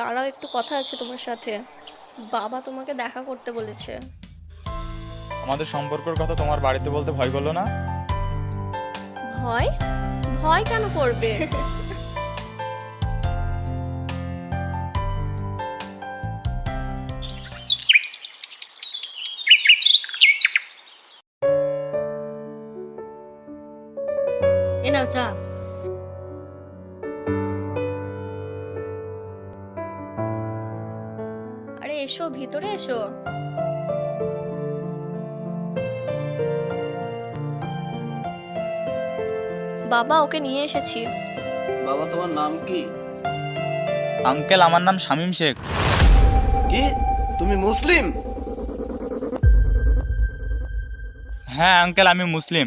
দাঁড়াও একটু কথা আছে তোমার সাথে। বাবা তোমাকে দেখা করতে বলেছে। আমাদের সম্পর্কের কথা তোমার বাড়িতে বলতে ভয় করল না? ভয়? ভয় কেন করবে? এ নাও চা। আরে এসো ভিতরে এসো। বাবা ওকে নিয়ে এসেছি। বাবা তোমার নাম কি? আঙ্কেল আমার নাম শামীম শেখ। কি? তুমি মুসলিম? হ্যাঁ আঙ্কেল আমি মুসলিম।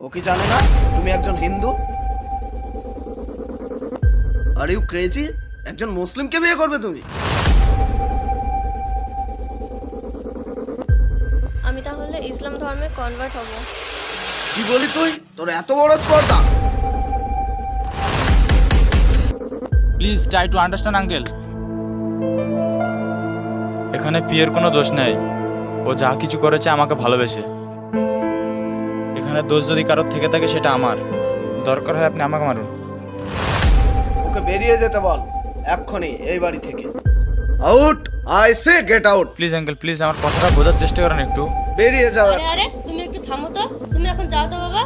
ও কি জানে না? তুমি একজন হিন্দু? আর ইউ ক্রেজি একজন মুসলিমকে বিয়ে করবে তুমি? ধর্মে কনভার্ট হব। কি বলি তুই? তোর এত বড় স্পর্ধা। Please try to understand uncle এখানে পিয়ের কোনো দোষ নেই। ও যা কিছু করেছে আমাকে ভালোবেসে। এখানে দোষ যদি কারোর থেকে থাকে সেটা আমার। দরকার হয় আপনি আমাকে মারুন। ওকে বেরিয়ে যেতে বল এক্ষুনি এই বাড়ি থেকে। Out I say get out please uncle please আমার কথাটা বোঝার চেষ্টা করেন একটু। বেরিয়ে যাও। আরে আরে তুমি একটু থামো তো। তুমি এখন যাও তো বাবা।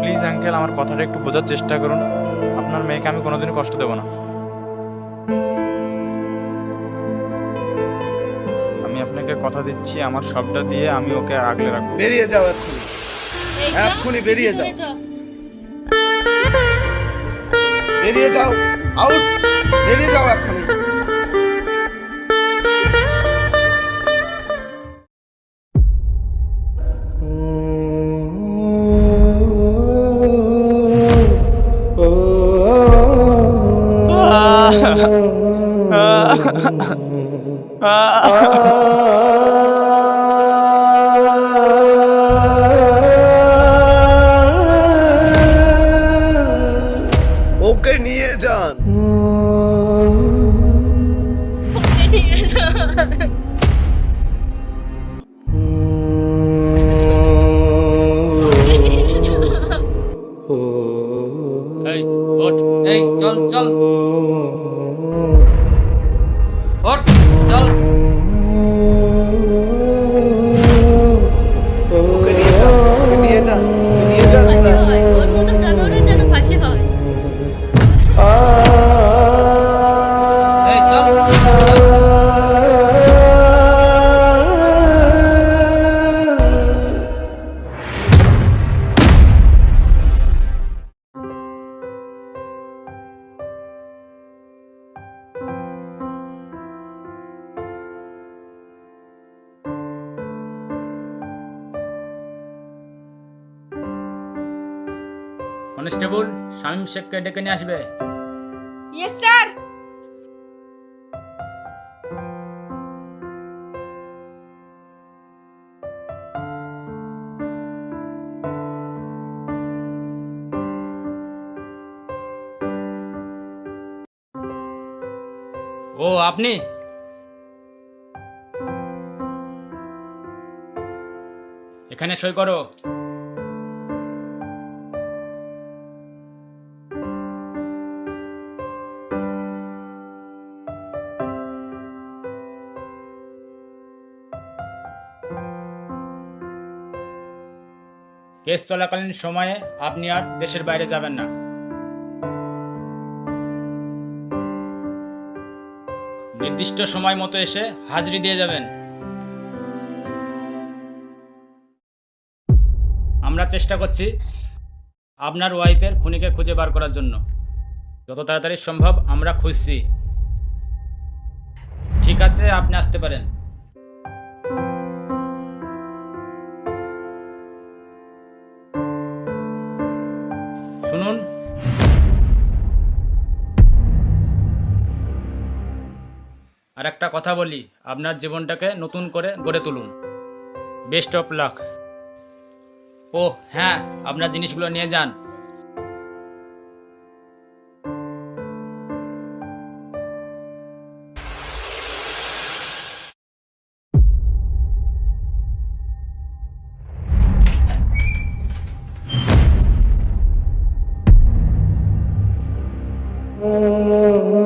প্লিজ আঙ্কেল আমার কথাটা একটু বোঝার চেষ্টা করুন। আপনার মেয়েকে আমি কোনোদিনই কষ্ট দেবো না। আমি আপনাকে কথা দিচ্ছি আমার সবটা দিয়ে আমি ওকে আগলে রাখব। বেরিয়ে যাও যা, এক্ষুনি বেরিয়ে যাও। বেরিয়ে যাও। বেরিয়ে যাও। আউট। বেরিয়ে যাও এক্ষুনি। ah. কনস্টেবল শামীম শেখকে ডেকে নিয়ে আসবে। ইয়েস স্যার ও আপনি? এখানে সই করো। কেস চলাকালীন সময়ে আপনি আর দেশের বাইরে যাবেন না। নির্দিষ্ট সময় মতো এসে হাজিরি দিয়ে যাবেন। আমরা চেষ্টা করছি আপনার ওয়াইফের খুনিকে খুঁজে বার করার জন্য। যত তাড়াতাড়ি সম্ভব আমরা খুঁজছি। ঠিক আছে, আপনি আসতে পারেন। শুনুন। আর একটা কথা বলি, আপনার জীবনটাকে নতুন করে গড়ে তুলুন। বেস্ট অফ লাক ও হ্যাঁ আপনার জিনিসগুলো নিয়ে যান। Música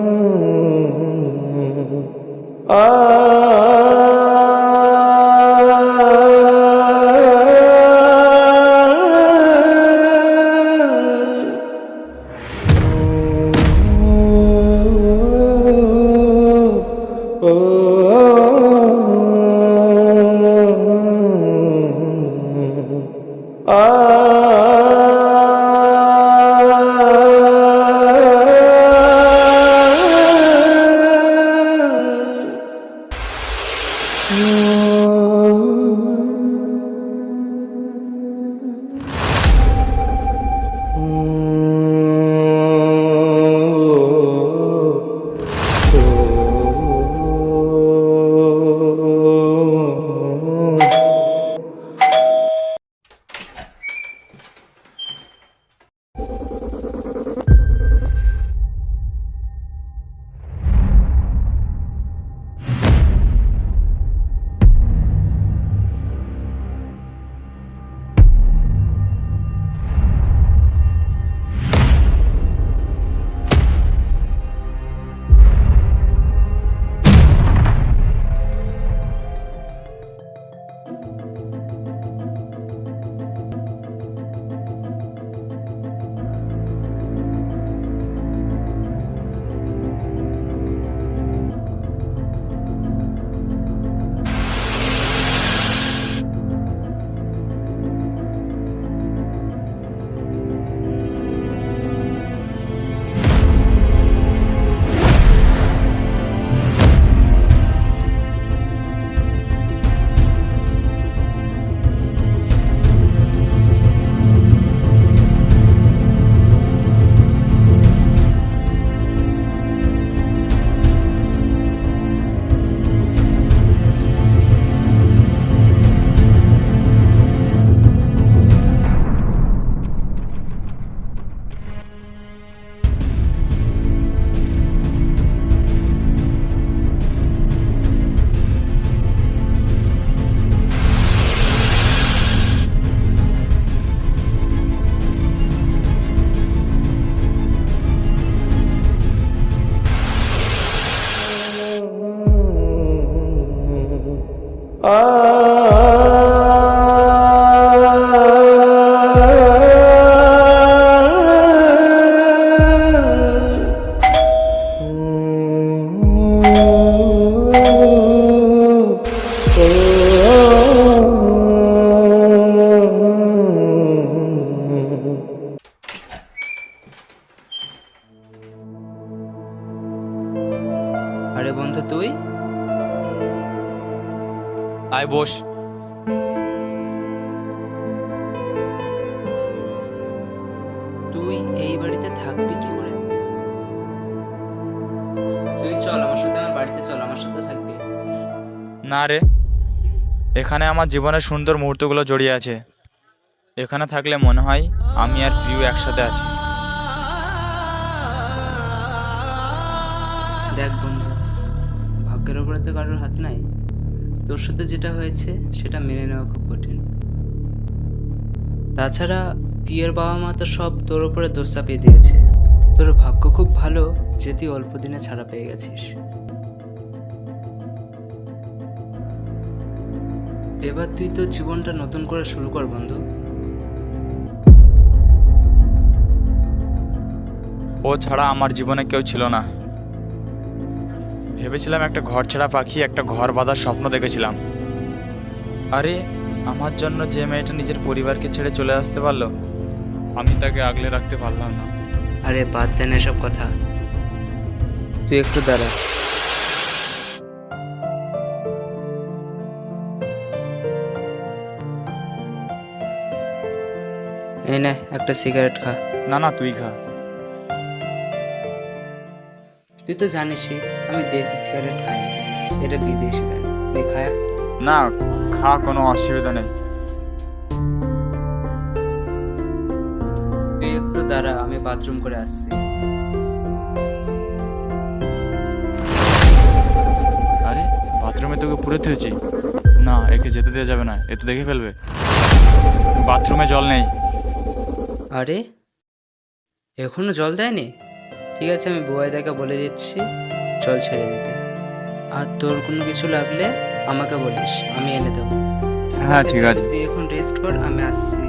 আরে আয় বস। তুই এই বাড়িতে থাকবি কি করে? তুই চল আমার সাথে আমার বাড়িতে চল আমার সাথে থাকবি। না রে এখানে আমার জীবনের সুন্দর মুহূর্তগুলো জড়িয়ে আছে। এখানে থাকলে মনে হয় আমি আর প্রিয় একসাথে আছি। দেখ বন্ধু ভাগ্যের উপরে তো কারোর হাত নাই। তোর সাথে যেটা হয়েছে, সেটা মেনে নেওয়া খুব কঠিন। তাছাড়া পিয়ের বাবা মা তো সব তোর উপরে দোষ চাপিয়ে দিয়েছে। তোর ভাগ্য খুব ভালো যে তুই অল্প দিনে ছাড়া পেয়ে গেছিস। এবার তুই তোর জীবনটা নতুন করে শুরু কর, বন্ধু। ও ছাড়া আমার জীবনে কেউ ছিল না। ভেবেছিলাম একটা ঘর ছাড়া পাখি একটা ঘর বাঁধার স্বপ্ন দেখেছিলাম। আরে আমার জন্য যে মেয়েটা নিজের পরিবারকে ছেড়ে চলে আসতে পারল আমি তাকে আগলে রাখতে পারলাম না। আরে বাদ দেন এসব কথা। তুই একটু দাঁড়া। এই নে একটা সিগারেট খা। না না তুই খা। তুই তো জানিসই। আমি দেশি সিগারেট খাই। এটা বিদেশি তুই খায়? না খা কোনো অসুবিধা নেই। তুই একটু দাঁড়া আমি বাথরুম করে আসছি। আরে বাথরুমে তোকে পুরে হয়েছি না একে যেতে দেওয়া যাবে না এ তো দেখে ফেলবে। বাথরুমে জল নেই। আরে? এখনও জল দেয়নি? ঠিক আছে আমি বুয়াইদাকে বলে দিচ্ছি। জল ছেড়ে দিতে। আর তোর কোনো কিছু লাগলে আমাকে বলিস আমি এনে দেবো। হ্যাঁ ঠিক আছে। তুই এখন রেস্ট কর আমি আসছি।